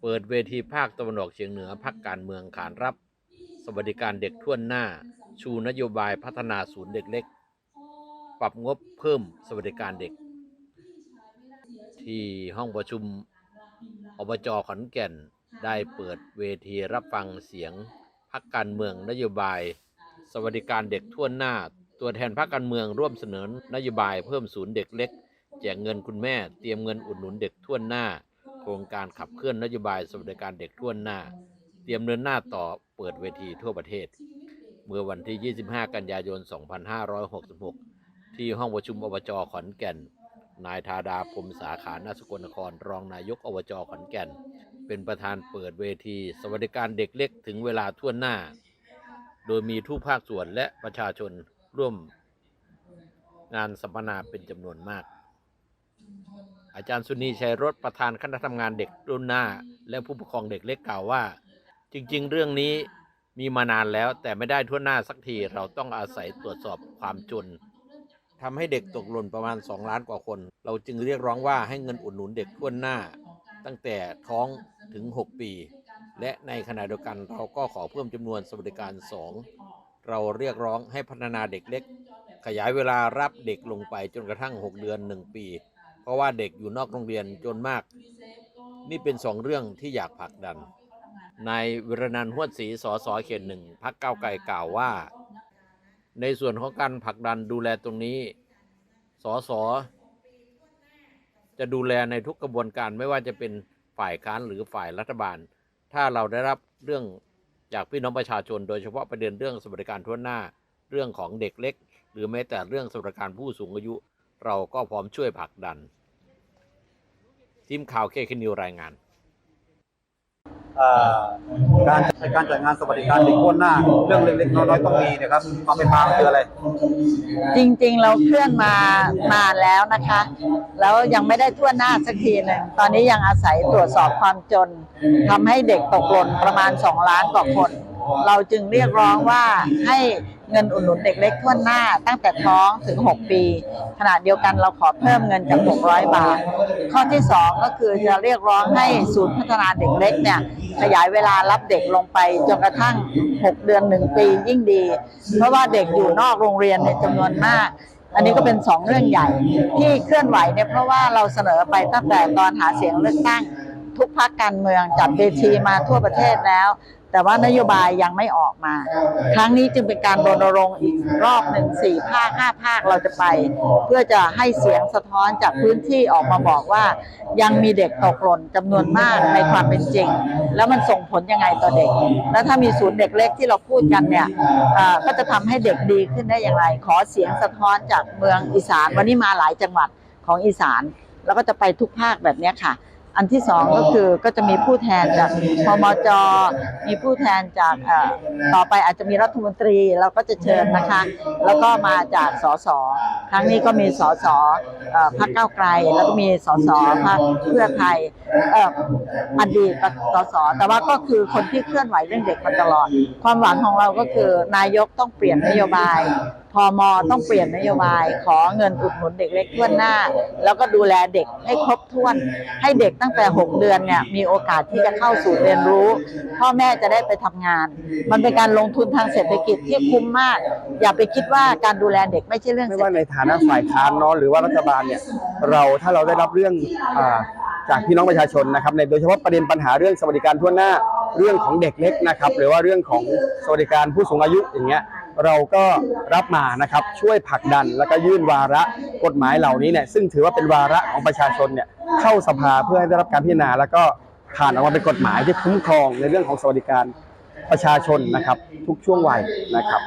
เปิดเวทีภาคตะวันออกเฉียงเหนือพักการเมืองขานรับ สวัสดิการเด็กทั่วหน้า ชูนโยบายพัฒนาศูนย์เด็กเล็ก ปรับงบเพิ่มสวัสดิการเด็ก ที่ห้องประชุมอบจขอนแก่นได้เปิดเวทีรับฟังเสียงพักการเมืองนโยบาย สวัสดิการเด็กทั่วหน้า ตัวแทนพรรคการเมืองร่วมเสนอนโยบายเพิ่มศูนย์เด็กเล็ก แจกเงินคุณแม่เตรียมเงินอุดหนุนเด็กทั่วหน้า โครงการขับเคลื่อนนโยบายสวัสดิการเด็กทั่วหน้า เตรียมเดินหน้าต่อเปิดเวทีทั่วประเทศ เมื่อวันที่ 25 กันยายน 2566 ที่ห้องประชุมอบจขอนแก่น นายธาดาพรมสาขานาสกลนคร รองนายกอบจขอนแก่น เป็นประธานเปิดเวที สวัสดิการเด็กเล็กถึงเวลาทั่วหน้า โดยมีทุกภาคส่วนและประชาชนร่วมงานสัมมนาเป็นจำนวนมาก อาจารย์สุนีชัยรถประธานคณะทำงานเด็กรุ่นหน้า และผู้ปกครองเด็กเล็กกล่าวว่า จริง ๆ เรื่องนี้มีมานานแล้วแต่ไม่ได้ทั่วหน้าสักทีเราต้องอาศัยตรวจสอบความจนทำให้เด็กตกหล่นประมาณ 2 ล้านกว่าคน เราจึงเรียกร้องว่าให้เงินอุดหนุนเด็กทั่วหน้า ตั้งแต่ท้องถึง 6 ปี และในขณะเดียวกันเราก็ขอเพิ่มจำนวนสวัสดิการ 2 เราเรียกร้องให้พัฒนาเด็กเล็ก ขยายเวลารับเด็กลงไปจนกระทั่ง 6 เดือน 1 ปี เพราะว่าเด็กอยู่นอกโรงเรียนจนมาก นี่เป็นสองเรื่องที่อยากผลักดันนายวิรนันท์หวดศรีสสเขตหนึ่งพักเก้าไกลกล่าวว่า ในส่วนของการผลักดันดูแลตรงนี้สสจะดูแลในทุกกระบวนการไม่ว่าจะเป็นฝ่ายค้านหรือฝ่ายรัฐบาล ถ้าเราได้รับเรื่องจากพี่น้องประชาชน โดยเฉพาะประเด็นเรื่องสวัสดิการทั่วหน้า เรื่องของเด็กเล็ก หรือแม้แต่เรื่องสวัสดิการผู้สูงอายุ เราก็พร้อมช่วยผลักดัน ทีมข่าวเคคนิวรายงานเอ่อการในการจัดงานสวัสดิการเด็กทั่วหน้า เรื่องเล็กๆน้อยๆต้องมีนะครับความเป็นมาคืออะไร จริงๆเราเคลื่อนมานานแล้วนะคะ แล้วยังไม่ได้ทั่วหน้าสักทีหนึ่งตอนนี้ยังอาศัยตรวจสอบความจนทำให้เด็กตกหล่นประมาณ 2 ล้านกว่าคน เราจึงเรียกร้องว่าให้ เงินอุดหนุนเด็กเล็กทั่วหน้า ตั้งแต่ท้องถึง 6 ปี ขณะเดียวกันเราขอเพิ่มเงินจาก 600 บาท ข้อที่ 2 ก็คือจะเรียกร้องให้ศูนย์พัฒนาเด็กเล็กเนี่ยขยายเวลารับเด็กลงไปจนกระทั่ง 6 เดือน 1 ปียิ่งดี เพราะว่าเด็กอยู่นอกโรงเรียนในจำนวนมากอันนี้ก็เป็นสองเรื่องใหญ่ที่เคลื่อนไหวเนี่ยเพราะว่าเราเสนอไปตั้งแต่ตอนหาเสียงเลือกตั้ง ทุกพักการเมืองจัดเวทีมาทั่วประเทศแล้ว แต่ว่านโยบายยังไม่ออกมา ครั้งนี้จึงเป็นการรณรงค์อีกรอบหนึ่งสี่ภาคห้าภาคเราจะไป เพื่อจะให้เสียงสะท้อนจากพื้นที่ออกมาบอกว่า ยังมีเด็กตกหล่นจำนวนมากในความเป็นจริง แล้วมันส่งผลยังไงต่อเด็ก แล้วถ้ามีศูนย์เด็กเล็กที่เราพูดกันเนี่ยเอ่อก็จะทำให้เด็กดีขึ้นได้อย่างไร ขอเสียงสะท้อนจากเมืองอีสานวันนี้มาหลายจังหวัดของอีสาน แล้วก็จะไปทุกภาคแบบเนี้ยค่ะ อันที่สองก็คือก็จะมีผู้แทนจากพมจ มีผู้แทนจากเอ่อต่อไปอาจจะมีรัฐมนตรีเราก็จะเชิญนะคะ แล้วก็มาจากสสครั้งนี้ก็มีสสเอ่อพรรคก้าวไกล แล้วก็มีสสพรรคเพื่อไทยเอ่ออดีตสสแต่ว่าก็คือคนที่เคลื่อนไหวเรื่องเด็กมาตลอด ความหวังของเราก็คือนายกต้องเปลี่ยนนโยบายพมต้องเปลี่ยนนโยบาย ขอเงินอุดหนุนเด็กเล็กทั่วหน้า แล้วก็ดูแลเด็กให้ครบถ้วน ให้เด็กตั้งแต่ 6 เดือนเนี่ยมีโอกาสที่จะเข้าสู่เรียนรู้ พ่อแม่จะได้ไปทำงาน มันเป็นการลงทุนทางเศรษฐกิจที่คุ้มมาก อย่าไปคิดว่าการดูแลเด็กไม่ใช่เรื่องไม่เศรษว่าฐในกิจฐานะฝ่ายค้านเนาะหรือว่ารัฐบาลเนี่ยเราถ้าเราได้รับเรื่องอ่าจากพี่น้องประชาชนนะครับในโดยเฉพาะประเด็นปัญหาเรื่องสวัสดิการทั่วหน้าเรื่องของเด็กเล็กนะครับหรือว่าเรื่องของสวัสดิการผู้สูงอายุอย่างเงี้ย เราก็รับมานะครับช่วยผลักดันแล้วก็ยื่นวาระกฎหมายเหล่านี้เนี่ยซึ่งถือว่าเป็นวาระของประชาชนเนี่ยเข้าสภาเพื่อให้ได้รับการพิจารณา แล้วก็ผ่านออกมาเป็นกฎหมายที่คุ้มครองในเรื่องของสวัสดิการประชาชนนะครับทุกช่วงวัยนะครับ